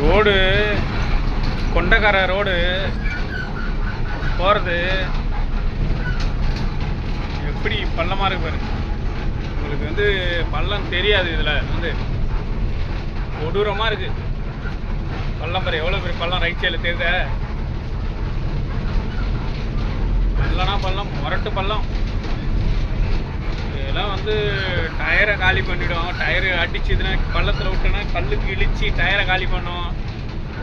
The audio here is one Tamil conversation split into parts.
ரோடு கொண்டக்கார ரோடு போகிறது எப்படி பள்ளமாக இருக்கு பாருங்க உங்களுக்கு வந்து பள்ளம் தெரியாது இதில் வந்து கொடூரமாக இருக்குது பள்ளம் பாரு எவ்வளோ பெரிய பள்ளம்? ரைட் சைடில் தெரியுத? பள்ளம்னா பள்ளம் முரட்டு பள்ளம். இதெல்லாம் வந்து டயரை காலி பண்ணிவிடும் டயரு அடிச்சுதுன்னா பள்ளத்தில் விட்டோன்னா கல்லுக்கு இழிச்சு டயரை காலி பண்ணும்.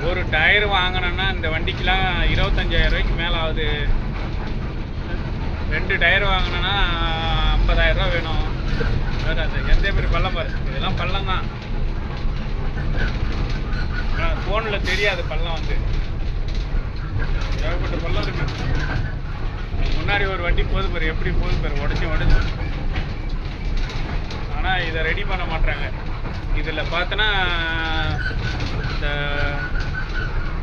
ஒரு டயர் வாங்கினோன்னா இந்த வண்டிக்கெலாம் இருபத்தஞ்சாயிரம் ரூபாய்க்கு மேலே ஆகுது. ரெண்டு டயர் வாங்கினோன்னா ஐம்பதாயிரம் ரூபா வேணும். வேறு அது எந்த மாதிரி பள்ளம் பாரு. இதெல்லாம் பள்ளம் தான். ஃபோனில் தெரியாது பள்ளம் வந்து. ஏகப்பட்ட பள்ளம் இருக்கு. முன்னாடி ஒரு வண்டி போகுது பாரு. எப்படி போது பாரு. உடச்சி உடச்சி ஆனால் இதை ரெடி பண்ண மாட்டாங்க இதில் பார்த்தோன்னா இந்த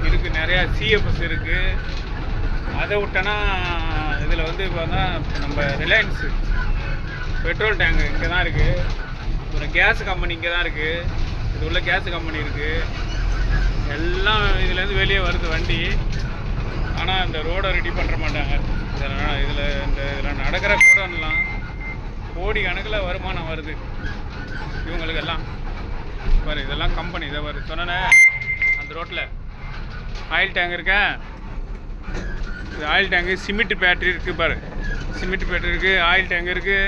இருக்கு நிறையா சிஎஃப்எஸ் இருக்குது அதை விட்டோன்னா இதில் வந்து பார்த்தா நம்ம ரிலையன்ஸு பெட்ரோல் டேங்கு இங்கே தான் இருக்குது அப்புறம் கேஸ் கம்பெனி இங்கே தான் இருக்குது இது உள்ள கேஸ் கம்பெனி இருக்குது எல்லாம் இதுலேருந்து வெளியே வருது வண்டி. ஆனால் இந்த ரோடை ரெடி பண்ணுற மாட்டாங்க. இதில் இதில் இந்த இதில் நடக்கிற கூடம்லாம் கோடி கணக்கில் வருமானம் வருது. இவங்களுக்கு எல்லாம் பாரு இதெல்லாம் கம்பெனி இதை வரு சொன்னேன் அந்த ரோட்டில் ஆயில் டேங்க் இருக்கேன் இது ஆயில் டேங்கு சிமெண்ட் பேட்டரி இருக்குது பாரு. சிமெண்ட் பேட்டரி இருக்குது ஆயில் டேங்க் இருக்குது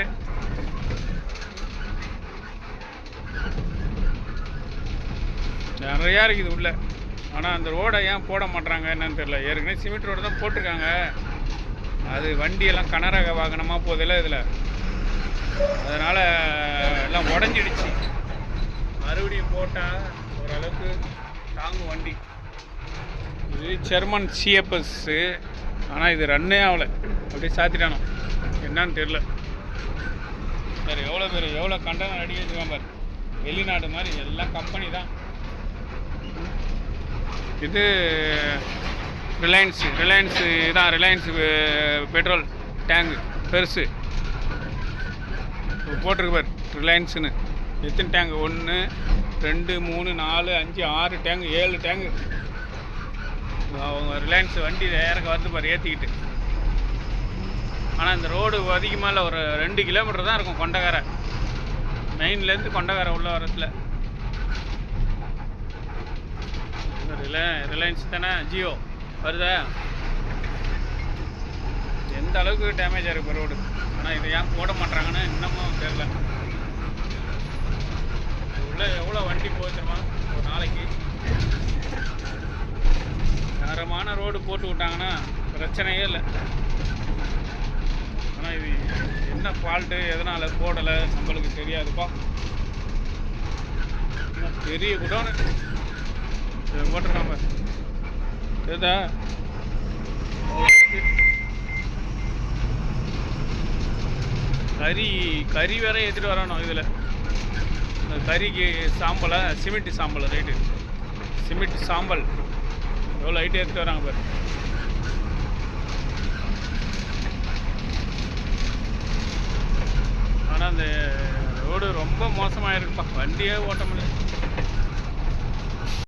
நிறையா இருக்குது உள்ள. ஆனால் அந்த ரோடை ஏன் போட மாட்றாங்க என்னன்னு தெரியல. ஏற்கனவே சிமெண்ட் ரோடு தான் போட்டிருக்காங்க. அது வண்டியெல்லாம் கனரக வாகனமாக போதில்ல இதில். அதனால் எல்லாம் உடஞ்சிடுச்சு. மறுபடியும் போட்டால் ஓரளவுக்கு தாங்கும் வண்டி. இது ஜெர்மன் சிஎப்எஸ்ஸு ஆனால் இது ரன்னே ஆகலை. அப்படியே சாத்திட்டானோ? என்னன்னு தெரில சரி எவ்வளோ பேர் எவ்வளோ கண்டனம் அடி வச்சுக்கோங்க பாரு. வெளிநாடு மாதிரி எல்லாம் கம்பெனி தான். இது ரிலையன்ஸு ரிலையன்ஸு இதான் ரிலையன்ஸு பெட்ரோல் டேங்கு பெருசு. போட்டிருக்கு பார் ரிலையன்ஸுன்னு எத்தனை டேங்கு ஒன்று ரெண்டு மூணு நாலு அஞ்சு ஆறு டேங்கு ஏழு டேங்கு அவங்க ரிலையன்ஸ் வண்டி இறக்க வந்து பாரு ஏற்றிக்கிட்டு ஆனால் இந்த ரோடு அதிகமாக இல்லை ஒரு ரெண்டு கிலோமீட்டர் தான் இருக்கும் கொண்டகாரை. மெயின்லேருந்து கொண்டகாரை உள்ள வரத்தில். ரில ரிலையன்ஸ் தானே? ஜியோ வருதா? எந்த அளவுக்கு டேமேஜ் ஆகிருக்கு ரோடு ஆனால் இதை ஏன் போட மாட்டாங்கன்னு இன்னமும் தெரில உள்ள எவ்வளோ வண்டி போச்சுருமா ஒரு நாளைக்கு. தரமான ரோடு போட்டு விட்டாங்கன்னா பிரச்சனையே இல்லை. ஆனால் இது என்ன ஃபால்ட்டு எதனால் போடலை நம்மளுக்கு தெரியாதுப்பா. பெரிய குடோனு இதை போட்டிருக்கான் பாரு தெரியுதா அவ்வளோ இருக்கு. கறி கறி வேற ஏற்றிட்டு வரணும் இதில். இந்த கறிக்கு சாம்பலை சிமெண்ட் சாம்பல் ரைட்டு சிமெண்ட் சாம்பல். எவ்வளோ ஐட்டு ஏற்றிட்டு வராங்க பாரு. ஆனால் அந்த ரோடு ரொம்ப மோசமாக இருக்குப்பா வண்டியே ஓட்ட முடியல.